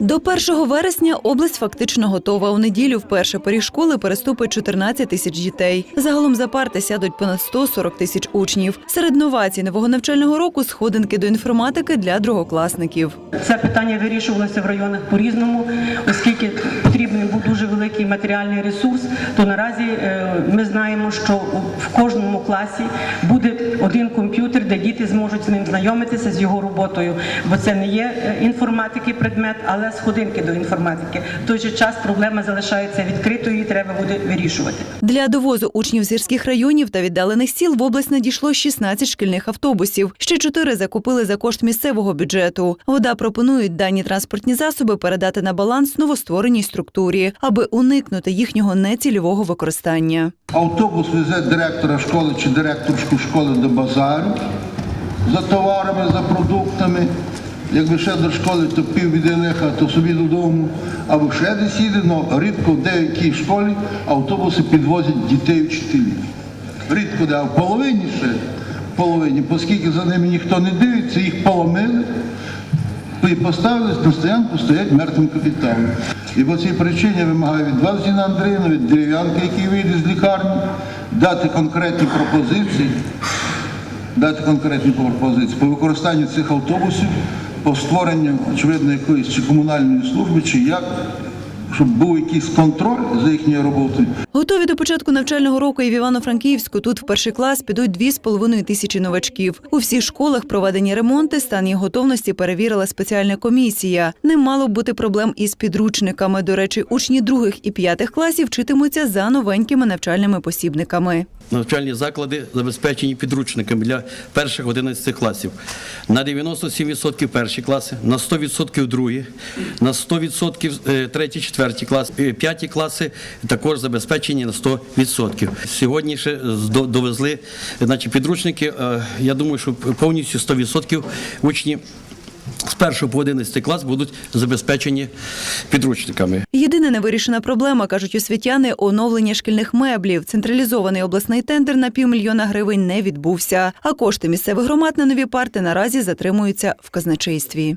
До 1 вересня область фактично готова. У неділю вперше поріг школи переступить 14 тисяч дітей. Загалом за парти сядуть понад 140 тисяч учнів. Серед новацій нового навчального року сходинки до інформатики для другокласників. Це питання вирішувалося в районах по-різному, оскільки потрібний був дуже великий матеріальний ресурс. То наразі е, ми знаємо, що в кожному класі буде один комп'ютер, де діти зможуть з ним знайомитися з його роботою, бо це не є е, інформатики предмет, але сходинки до інформатики. В той же час проблема залишається відкритою, і треба буде вирішувати. Для довозу учнів з гірських районів та віддалених сіл в область надійшло 16 шкільних автобусів. Ще чотири закупили за кошт місцевого бюджету. Вода пропонують дані транспортні засоби передати на баланс новоствореній структурі, аби уникнути їхнього нецільового використання. Автобус везе директора школи чи директорську школи до базару за товарами, за продуктами. Якби ще до школи, то пів біди лиха, то собі додому, або ще десь їде, але рідко в деякій школі автобуси підвозять дітей вчителів. Рідко де, а в половині ще, в половині, оскільки за ними ніхто не дивиться, їх поломили, і поставили на стоянку, стоять мертвим капіталом. І по цій причині я вимагаю від вас, Зіна Андріївна, від дерев'янки, який вийде з лікарні, дати конкретні пропозиції, дати конкретні пропозиції по використанню цих автобусів, по створенню, очевидно, якоїсь чи комунальної служби, чи як, щоб був якийсь контроль за їхньою роботою. Готові до початку навчального року і в Івано-Франківську. Тут в перший клас підуть 2,5 тисячі новачків. У всіх школах проведені ремонти, стан їх готовності перевірила спеціальна комісія. Не мало б бути проблем із підручниками. До речі, учні других і п'ятих класів вчитимуться за новенькими навчальними посібниками. Навчальні заклади забезпечені підручниками для перших 11 класів. На 97% перші класи, на 100% другі, на 100% е, треті, четверті класи, Е, п'яті класи також забезпечені на 100%. Сьогодні ще довезли значить, підручники. Е, Я думаю, що повністю 100% учні з 1 по 11 клас будуть забезпечені підручниками. Єдина невирішена проблема, кажуть освітяни, оновлення шкільних меблів. Централізований обласний тендер на півмільйона гривень не відбувся. А кошти місцевих громад на нові парти наразі затримуються в казначействі.